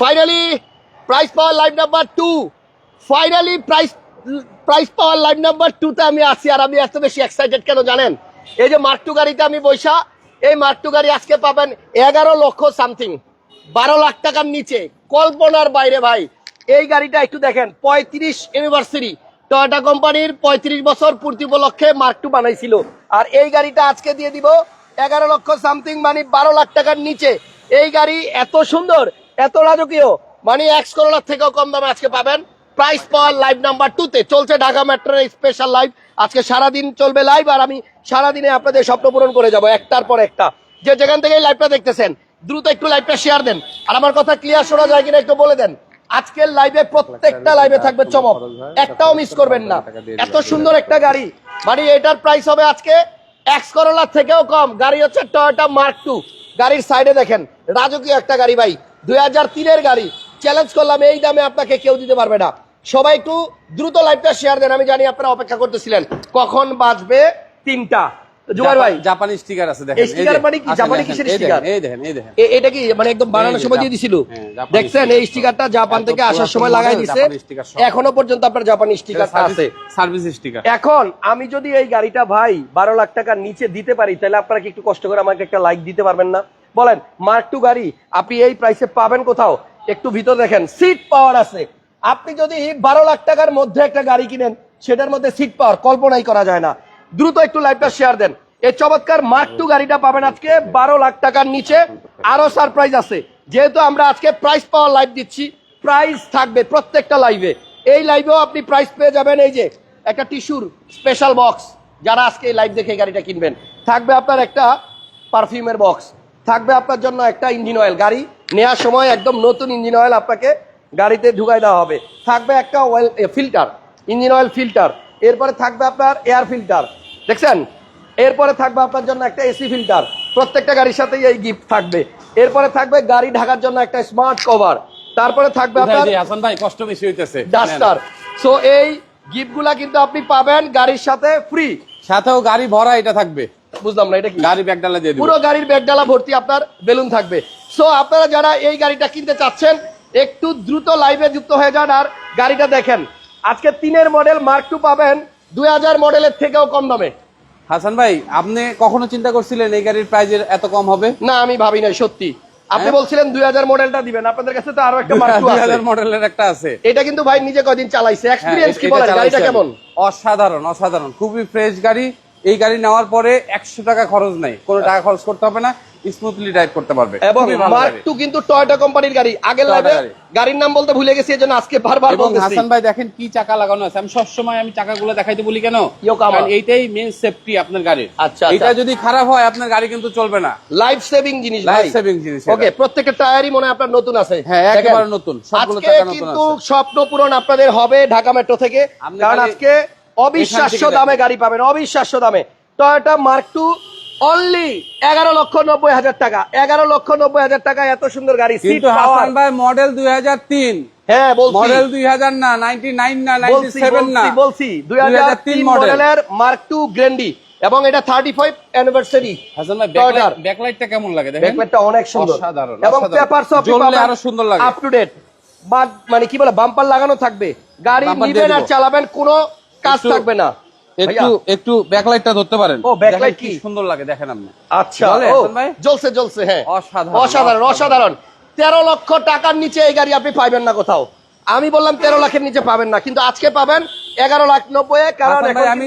Finally price power live number two finally price price power live number টুতে আমি আছি আর আমি এত বেশি এক্সাইটেড কেন জানেন? এই যে মার্ক টু গাড়িতে আমি বৈশা, এই মার্ক টু গাড়ি আজকে পাবেন এগারো লক্ষ সামথিং বারো লাখ টাকার নিচে। কল্পনার বাইরে ভাই। এই গাড়িটা একটু দেখেন, পঁয়ত্রিশ ইউনিভার্সিটি টয়োটা কোম্পানির পঁয়ত্রিশ বছর পূর্তি উপলক্ষে মার্ক টু বানাইছিল। আর এই গাড়িটা আজকে দিয়ে দিব এগারো লক্ষ সামথিং মানে বারো লাখ টাকার নিচে। এই গাড়ি এত সুন্দর এত রাজকীয়। মানে এক্স করোলার থেকেও কম দামে আজকে পাবেন। প্রাইস পাওয়ার লাইভ নাম্বার টুতে চলছে ঢাকা মেট্রোর স্পেশাল লাইভ আজকে সারাদিন চলবে লাইভ আর আমি সারাদিনে আপনাদের স্বপ্ন পূরণ করে যাব একটার পর একটা। যে যেখান থেকে লাইভটা দেখতেছেন, দ্রুত একটু লাইভটা শেয়ার দেন। আর আমার কথা ক্লিয়ার শোনা যায় কিনা একটু বলে দেন। আজকের লাইভে প্রত্যেকটা লাইভে থাকবে চমক। একটাও মিস করবেন না। এত সুন্দর একটা গাড়ি। মানে এটার প্রাইস হবে আজকে এক্স করোলার থেকেও কম। গাড়ি হচ্ছে টয়োটা মার্ক টু গাড়ির সাইডে দেখেন, রাজকীয় একটা গাড়ি ভাই। দুই হাজার তিনের গাড়ি। চ্যালেঞ্জ করলাম এই দামে আপনাকে কেউ দিতে পারবে না। সবাই একটু দ্রুত লাইভটা শেয়ার দেন আমি জানি আপনারা অপেক্ষা করতেছিলেন। কখন বাজবে? তিনটা। জুবাইর ভাই। জাপানি স্টিকার আছে দেখেন এই মানে কি? জাপানি কিসের sticker? এই দেখেন এই দেখেন। এটা কি? মানে একদম বানানোর সময় দিয়ে দিছিল? হ্যাঁ, দেখছেন? এই স্টিকারটা জাপান থেকে আসার সময় লাগাই দিছে। এখনও পর্যন্ত আপনার জাপানি স্টিকারটা আছে। সার্ভিস স্টিকার এখন আমি যদি এই গাড়িটা ভাই বারো লাখ টাকার নিচে দিতে পারি তাহলে আপনারা কি একটু কষ্ট করে আমাকে একটা লাইক দিতে পারবেন না? বলেন, মার্ক টু গাড়ি, আপনি এই প্রাইসে পাবেন কোথাও? একটু ভিতর দেখেন সিট পাওয়ার আছে। আপনি যদি বারো লাখ টাকার মধ্যে একটা গাড়ি কিনেন, সেটার মধ্যে সিট পাওয়ার কল্পনাই করা যায় না। দ্রুত একটু লাইভটা শেয়ার দেন। এই চমৎকার মার্ক টু গাড়িটা পাবেন আজকে বারো লাখ টাকার নিচে। আরও সারপ্রাইজ আছে। যেহেতু আমরা আজকে প্রাইস পাওয়ার লাইভ দিচ্ছি প্রাইস থাকবে প্রত্যেকটা লাইভে এই লাইভেও আপনি প্রাইস পেয়ে যাবেন এই যে, একটা টিস্যুর স্পেশাল বক্স যারা আজকে লাইভ দেখে গাড়িটা কিনবেন। থাকবে আপনার একটা পারফিউমের বক্স থাকবে আপনার জন্য একটা ইঞ্জিন অয়েল গাড়ি। নেওয়ার সময় একদম নতুন ইঞ্জিন অয়েল আপনাকে গাড়িতে ঢুকাই দেওয়া হবে। থাকবে একটা oil filter engine oil filter এরপরে থাকবে আপনার এয়ার ফিল্টার দেখছেন? এরপরে থাকবে আপনার জন্য একটা এসি ফিল্টার প্রত্যেকটা গাড়ির সাথেই এই গিফট থাকবে। এরপরে থাকবে গাড়ি ঢাকার জন্য একটা স্মার্ট কভার তারপরে থাকবে আপনার হাসান ভাই কষ্ট বেশি হইতেছে। ডাস্টার সো এই গিফটগুলা কিন্তু আপনি পাবেন গাড়ির সাথে ফ্রি সাথেও গাড়ি ভরা এটা থাকবে। বুঝলাম না এটা কি? গাড়ি ব্যাগডালা দিয়ে পুরো গাড়ির ব্যাগডালা ভর্তি আপনার বেলুন থাকবে। সো আপনারা যারা এই গাড়িটা কিনতে চাচ্ছেন একটু দ্রুত লাইভে যুক্ত হয়ে যান আর গাড়িটা দেখেন। আজকে তিনের মডেল মার্ক টু পাবেন। দুই হাজার মডেলের থেকেও কম দামে। হাসান ভাই আপনি কখনো চিন্তা করছিলেন এই গাড়ির প্রাইস এত কম হবে? না আমি ভাবি নাই সত্যি। আপনি হ্যাঁ? বলছিলেন দুই হাজার মডেলটা দিবেন। আপনাদের কাছে তো আরও একটা মার্ক টু দুই আছে হাজার মডেলের একটা আছে। এটা কিন্তু ভাই নিজে কয়দিন চালাইছে। হ্যাঁ, এক্সপিরিয়েন্স কি এটা বলেন? গাড়িটা কেমন? অসাধারণ অসাধারণ। খুবই ফ্রেশ গাড়ি। এই গাড়ি নেওয়ার পরে একশো টাকা খরচ নাই। কোনো টাকা খরচ করতে হবে না স্মুথলি ড্রাইভ করতে পারবে। এবং মার্ক টু কিন্তু টয়োটা কোম্পানির গাড়ি। আগের লাইভে গাড়ির নাম বলতে ভুলে গেছি এজন্য আজকে বারবার বলতেছি। হাসান ভাই দেখেন কি চাকা লাগানো আছে। আমি সবসময় আমি চাকাগুলো দেখাইতে বলি কেন। কারণ এইটাই মেন সেফটি আপনার গাড়ির। আচ্ছা, এটা আচ্ছা। যদি খারাপ হয় আপনার গাড়ি কিন্তু চলবে না। লাইফ সেভিং জিনিস ভাই। লাইফ সেভিং জিনিস এটা। ওকে প্রত্যেকটা টায়ারই মনে আপনার নতুন আছে। হ্যাঁ, একেবারে নতুন। সবগুলো চাকা নতুন কিন্তু আছে। স্বপ্ন পূরণ আপনাদের হবে ঢাকা মেট্রো থেকে। কারণ আজকে অবিশ্বাস্য দামে গাড়ি পাবেন অবিশ্বাস্য দামে। টয়োটা মার্ক টু অনলি এগারো লক্ষ নব্বই হাজার টাকা। এগারো লক্ষ নব্বই হাজার টাকা এত সুন্দর গাড়ি সিট হাসান ভাই মডেল দুই হাজার তিন। হ্যাঁ মডেল দুই হাজার না নাইনটি নাইন না নাইনটি বলছি সেভেন না। বলছি বলছি। দুই হাজার তিন মডেলের মার্ক টু গ্র্যান্ডি এবং এটা থার্টি ফাইভ অ্যানিভার্সারি। ব্যাকলাইটটা কেমন লাগে দেখেন? ব্যাকলাইটটা অনেক সুন্দর। এবং অসাধারণ। পেপারস আরও সুন্দর লাগে। আপ টু ডেট মানে কি বলে বাম্পার লাগানো থাকবে। গাড়ি নিবেন আর চালাবেন কোনো কাজ থাকবে না। একটু একটু ব্যাকলাইটটা ধরতে পারেন। ও, দেখেন কি? সুন্দর লাগে দেখেন আপনি। আচ্ছা? জ্বলছে জ্বলছে হ্যাঁ। অসাধারণ, অসাধারণ অসাধারণ। তেরো লক্ষ টাকার নিচে এই গাড়ি আপনি পাবেন না কোথাও। আমি বললাম তেরো লাখের নিচে পাবেন না কিন্তু আজকে পাবেন এগারো লাখ নব্বই কারণ আমি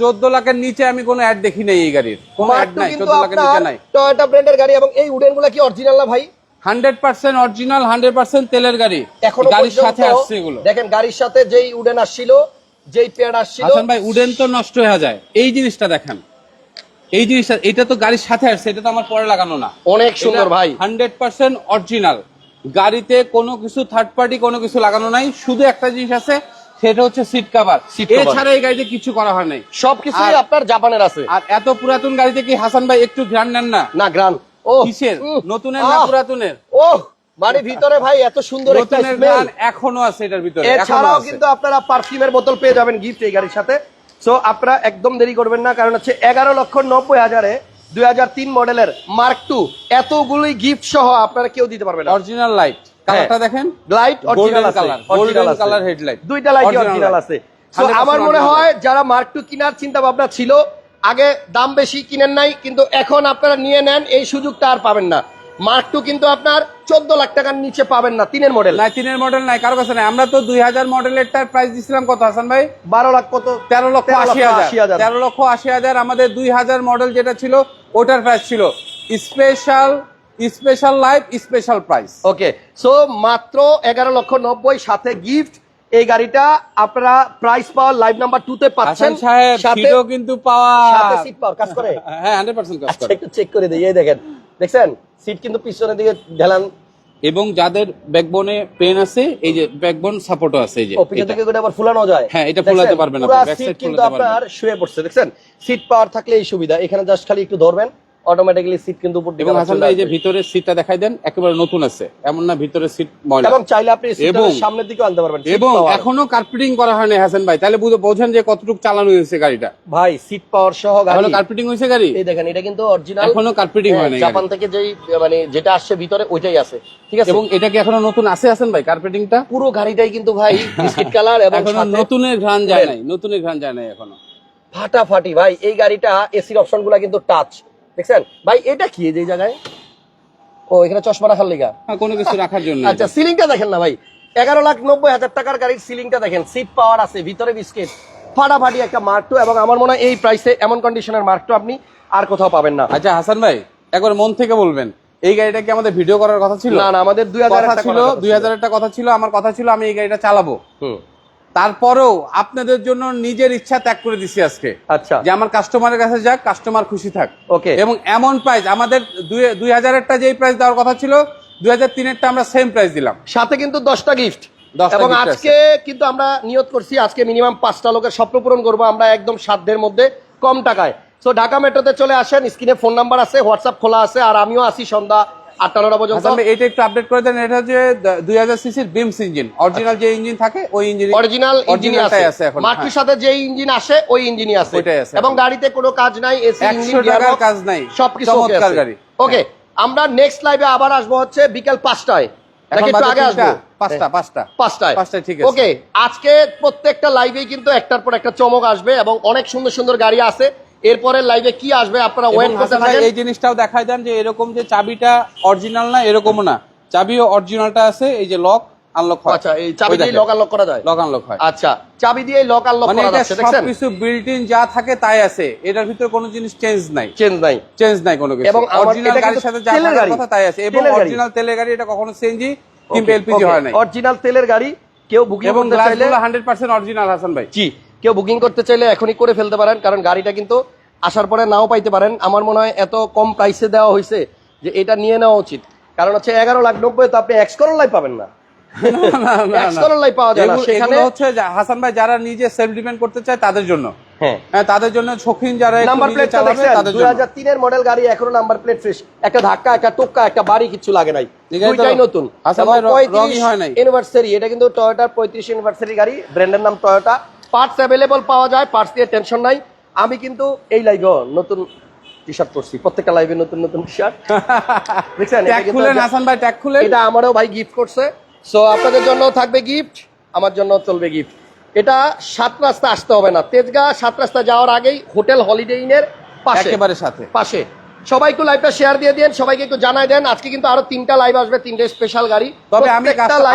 চোদ্দ লাখের নিচে আমি কোনো অ্যাড দেখি নাই এই গাড়ির। কোনো অ্যাড নাই চোদ্দ লাখের নিচে নাই। টয়োটা ব্র্যান্ডের গাড়ি এবং এই উডেনগুলা কি অরিজিনাল না ভাই? Hundred percent original hundred percent তেলের গাড়ি। এখনও গাড়ির সাথে আসছে এগুলো। দেখেন গাড়ির সাথে যেই উডেন আসছিল যেই পেয়ার আসছিল হাসান ভাই উডেন তো নষ্ট হয়ে যায়। এই জিনিসটা দেখেন। এই জিনিসটা এটা তো গাড়ির সাথে আসছে এটা তো আমার পরে লাগানো না। অনেক সুন্দর ভাই। হান্ড্রেড পার্সেন্ট অরিজিনাল গাড়িতে কোনো কিছু থার্ড পার্টি কোনো কিছু লাগানো নাই। শুধু একটা জিনিস আছে সেটা হচ্ছে সিট কাভার। এছাড়া এই গাড়িতে কিছু করা হয় নাই। সবকিছুই আপনার জাপানের আছে। আর এত পুরাতন গাড়িতে কি হাসান ভাই একটু ঘ্রাণ নেন না? না গ্রান ও কিসের? নতুনের না পুরাতনের? ও মানে ভিতরে ভাই এত সুন্দর একটা স্মেল এখনও আছে এটার ভিতরে এছাড়াও। কিন্তু আপনারা পারফিউমের বোতল পেয়ে যাবেন গিফট এই গাড়ির সাথে। সো আপনারা একদম দেরি করবেন না কারণ হচ্ছে এগারো লক্ষ নব্বই হাজারে দুই হাজার তিন মডেলের মার্ক টু এতগুলি গিফট সহ আপনারা কেউ দিতে পারবেন অরিজিনাল লাইট কালারটা দেখেন? Light original color, original color headlight। দুইটা লাইট অরিজিনাল আছে। আমার মনে হয় যারা মার্ক টু কেনার চিন্তা ভাবনা ছিল আগে দাম বেশি কিনেন নাই কিন্তু এখন আপনারা নিয়ে নেন এই সুযোগটা আর পাবেন না। মার্ক টু কিন্তু আপনার চোদ্দ লাখ টাকার নিচে পাবেন না তিনের মডেল নাই তিনের মডেল নাই কারও কাছে নাই। আমরা তো দুই হাজার মডেলেরটার প্রাইস দিছিলাম কত হাসান ভাই? বারো লাখ কত? তেরো লক্ষ আশি হাজার। তেরো লক্ষ আশি হাজার আমাদের দুই হাজার মডেল যেটা ছিল ওটার প্রাইস ছিল। Special special life special price okay so মাত্র এগারো লক্ষ নব্বই সাথে গিফট এই গাড়িটা আপনারা price power live number two তে পাচ্ছেন। সাহেব সাথে কিন্তু পাওয়া সাথে সিট পাওয়ার কাজ করে। হ্যাঁ হান্ড্রেড পার্সেন্ট কাজ আচ্ছা করে। একটু চেক করে দিই এই দেখেন। দেখছেন? সিট কিন্তু পিছনের দিকে ঢেলান। এবং যাদের ব্যাকবোনে পেন আছে এই যে ব্যাকবোন সাপোর্টও আছে এই যে পিছন থেকে করে আবার ফুলানো যায়। হ্যাঁ, এটা ফুলাতে পারবেন আপনি, ব্যাক সাইড কিন্তু ফুলাতে পারবেন। আপনার শুয়ে পড়ছে দেখছেন? সিট পাওয়ার থাকলে এই সুবিধা। এখানে জাস্ট খালি একটু ধরবেন। অটোমেটিক্যালি সিট কিন্তু উপর দিকে হাসান ভাই এই যে ভিতরের সিটটা দেখাই দেন একেবারে নতুন আছে। এমন না ভিতরের সিট ময়লা। এবং চাইলে আপনি সিটের সামনের দিকেও আনতে পারবেন এবং এখনও কার্পেটিং করা হয়নি হাসান ভাই। তাহলে বুঝে বোঝেন যে কতটুকু চালানো হয়েছে গাড়িটা। ভাই সিট পাওয়ার সহ গাড়ি। এখনও কার্পেটিং হয়েছে গাড়ি? এই দেখেন এটা কিন্তু অরিজিনাল এখনও কার্পেটিং হয় নাই জাপান থেকে যেই মানে যেটা আসছে ভিতরে ওইটাই আছে। ঠিক আছে? এবং এটা কি এখনও নতুন আছে হাসান ভাই কার্পেটিংটা পুরো গাড়িটাই কিন্তু ভাই বিস্কিট কালার এবং এখনও নতুনের ঘ্রাণ যায় নাই নতুনের ঘ্রাণ যায় নাই এখনও। ফাটাফাটি ভাই এই গাড়িটা এসির অপশনগুলা কিন্তু টাচ দেখছেন? ভাই এটা কি এই যে জায়গায়? ও এখানে চশমা রাখার লিগা। হ্যাঁ, কোনো কিছু রাখার জন্য আচ্ছা সিলিংটা দেখেন না ভাই। এগারো লাখ নব্বই হাজার টাকার গাড়ির সিলিংটা দেখেন। সিট পাওয়ার আছে ভিতরে বিস্কিট ফাটাফাটি একটা মার্ক টু এবং আমার মনে হয় এই প্রাইসে এমন কন্ডিশনের মার্ক টু আপনি আর কোথাও পাবেন না। আচ্ছা হাসান ভাই একবার মন থেকে বলবেন এই গাড়িটা কি আমাদের ভিডিও করার কথা ছিল? না না আমাদের দুই হাজার ছিল দুই হাজার একটা কথা ছিল আমার কথা ছিল আমি এই গাড়িটা চালাবো। হুম। তারপরেও আপনাদের জন্য নিজের ইচ্ছা ত্যাগ করে দিছি আজকে। আচ্ছা। যে আমার কাস্টমারের কাছে যাক কাস্টমার খুশি থাক। ওকে এবং এমন প্রাইস আমাদের দুই হাজারেরটা যেই প্রাইস দেওয়ার কথা ছিল দুই হাজার তিনেরটা আমরা সেম প্রাইস দিলাম। সাথে কিন্তু দশটা গিফট 10টা এবং আজকে কিন্তু আমরা নিয়ত করছি আজকে মিনিমাম পাঁচটা লোকের স্বপ্ন পূরণ করব আমরা একদম সাধ্যের মধ্যে কম টাকায়। সো ঢাকা মেট্রোতে চলে আসেন স্ক্রিনে ফোন নাম্বার আছে হোয়াটসঅ্যাপ খোলা আছে আর আমিও আসি সন্ধ্যা আটটা নটা পর্যন্ত হাসান এটা একটু আপডেট করে দেন এটা হচ্ছে দুই হাজার সিসির বিমস ইঞ্জিন অরিজিনাল যে ইঞ্জিন থাকে ওই ইঞ্জিন অরিজিনাল ইঞ্জিনই আছে। এখন, মার্কটির হ্যাঁ। সাথে যে ইঞ্জিন আসে ওই ইঞ্জিনই আছে। এবং গাড়িতে কোনো কাজ নাই এসি ইঞ্জিন টাকার কাজ নাই। সবকিছু চমৎকার গাড়ি। ওকে আমরা নেক্সট লাইভে আবার আসব হচ্ছে বিকাল পাঁচটায়। আগে তিনটা? আসব পাঁচটা পাঁচটা। পাঁচটায়। পাঁচটায় ঠিক আছে। ওকে আজকে প্রত্যেকটা লাইভেই কিন্তু একটার পর একটা চমক আসবে এবং অনেক সুন্দর সুন্দর গাড়ি আছে। এরপরের লাইভে কি আসবে আপনারা ওয়েট করতে থাকেন। এই জিনিসটাও দেখাই দেন যে এরকম যে চাবিটা অরিজিনাল না এরকমও না। চাবিও অরিজিনালটা আছে এই যে লক আনলক হয়। আচ্ছা এই চাবি দিয়ে লক আনলক করা যায়? লক আনলক হয়। আচ্ছা চাবি দিয়ে লক আনলক করা যাচ্ছে দেখছেন? সবকিছু বিল্ট ইন যা থাকে তাই আছে। এটার ভিতরে কোনো জিনিস চেঞ্জ নাই। চেঞ্জ নাই। চেঞ্জ নাই কোনো কিছু। এবং অরিজিনাল গাড়ির সাথে যা থাকার কথা তাই আছে। এবং অরিজিনাল তেলের গাড়ি এটা কখনো সিএনজি কিংবা এলপিজি হয় নাই। অরিজিনাল তেলের গাড়ি কেউ বুকিং করতে চাইলে গ্লাসগুলো হান্ড্রেড পার্সেন্ট অরিজিনাল হাসান ভাই। জি। কেউ বুকিং করতে চাইলে এখনই করে ফেলতে পারেন কারণ গাড়িটা কিন্তু আসার পরে নাও পাইতে পারেন। আমার মনে হয় এত কম প্রাইসে দেওয়া হয়েছে যে এটা নিয়ে নেওয়া উচিত। কারণ হচ্ছে এগারো লাখ নব্বই তো আপনি এক্স করোলাই পাবেন না। হাসান ভাই যারা নিজে সেলফ ডিপেন্ড করতে চায় তাদের জন্য। হ্যাঁ। হ্যাঁ তাদের জন্য শৌখিন যারা নাম্বার চালাবে তাদের জন্য। তিনের মডেল গাড়ি এখনও নাম্বার প্লেট ফ্রেশ একটা ধাক্কা একটা টোক্কা একটা বাড়ি কিছু লাগে নাই। দুইটাই নতুন। ভাই, র- রঙই হয় নাই। ইউনিভার্সারি এটা কিন্তু পঁয়ত্রিশ ইউনিভার্সারি গাড়ি। ব্র্যান্ডের নাম টয়োটা পার্টস অ্যাভেলেবল পাওয়া যায় পার্টস দিয়ে টেনশন নাই। আমি কিন্তু এই লাইভে নতুন টি শার্ট পরছি প্রত্যেকটা লাইভে নতুন নতুন টি শার্ট দেখছেন হাসান ভাই ট্যাগ খুলেন। এটা আমারও ভাই গিফট করছে। সো আপনাদের জন্য থাকবে গিফট আমার জন্য চলবে গিফট এটা সাত রাস্তা আসতে হবে না। তেজগাঁ সাত রাস্তা যাওয়ার আগেই হোটেল হলিডে ইনের পাশে। একেবারে সাথে। পাশে। সবাই একটু লাইভটা শেয়ার দিয়ে দেন সবাইকে একটু জানাই দেন। আজকে কিন্তু আরও তিনটা লাইভ আসবে তিনটে স্পেশাল গাড়ি। তবে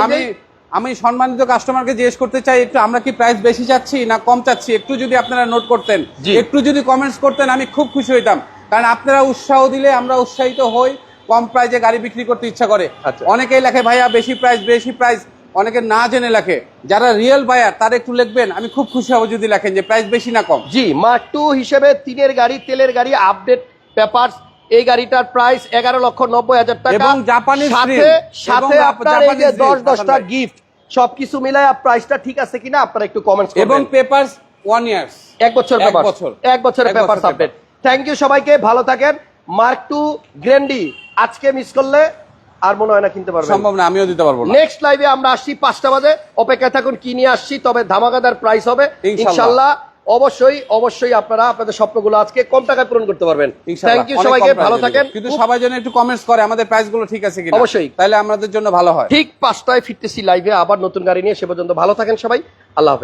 আমি এই- আমি সম্মানিত কাস্টমারকে জিজ্ঞেস করতে চাই একটু আমরা কি প্রাইস বেশি চাচ্ছি না কম চাচ্ছি? একটু যদি আপনারা নোট করতেন। একটু যদি কমেন্টস করতেন আমি খুব খুশি হইতাম। কারণ আপনারা উৎসাহ দিলে আমরা উৎসাহিত হই কম প্রাইসে গাড়ি বিক্রি করতে ইচ্ছা করে। আচ্ছা। অনেকেই লেখে ভাইয়া বেশি প্রাইস বেশি প্রাইস অনেকে না জেনে লেখে। যারা রিয়েল বায়ার তারা একটু লিখবেন। আমি খুব খুশি হব যদি লেখেন যে প্রাইস বেশি না কম। জি মার্ক টু হিসেবে তিনের গাড়ি তেলের গাড়ি আপডেট পেপারস এই গাড়িটার প্রাইস এগারো লক্ষ নব্বই হাজার টাকা। এবং জাপানিজ সাথে সাথে আপনার এই যে দশ দশটা গিফট সবকিছু মিলায় প্রাইসটা ঠিক আছে কিনা আপনারা একটু কমেন্টস এবং করবেন পেপারস ওয়ান ইয়ার্স এক বছর। পেপার। এক বছরের পেপার আপডেট থ্যাংক ইউ সবাইকে ভালো থাকেন। মার্ক টু গ্র্যান্ডি আজকে মিস করলে আর মনে হয় না কিনতে পারবেন। সম্ভব না আমিও দিতে পারব না। নেক্সট লাইভে আমরা আসছি পাঁচটা বাজে। অপেক্ষায় থাকুন কি নিয়ে আসছি তবে ধামাকাদার প্রাইস হবে। ইনশাল্লাহ। অবশ্যই অবশ্যই আপনারা আপনাদের স্বপ্নগুলো আজকে কম টাকায় পূরণ করতে পারবেন। থ্যাংক ইউ সবাইকে ভালো থাকেন কিন্তু সবাই যেন একটু কমেন্টস করে আমাদের প্রাইসগুলো ঠিক আছে কিনা। অবশ্যই। তাহলে আমাদের জন্য ভালো হয়। ঠিক পাঁচটায় ফিরতেছি লাইভে আবার নতুন গাড়ি নিয়ে সে পর্যন্ত ভালো থাকেন সবাই। আল্লাহ হাফেজ।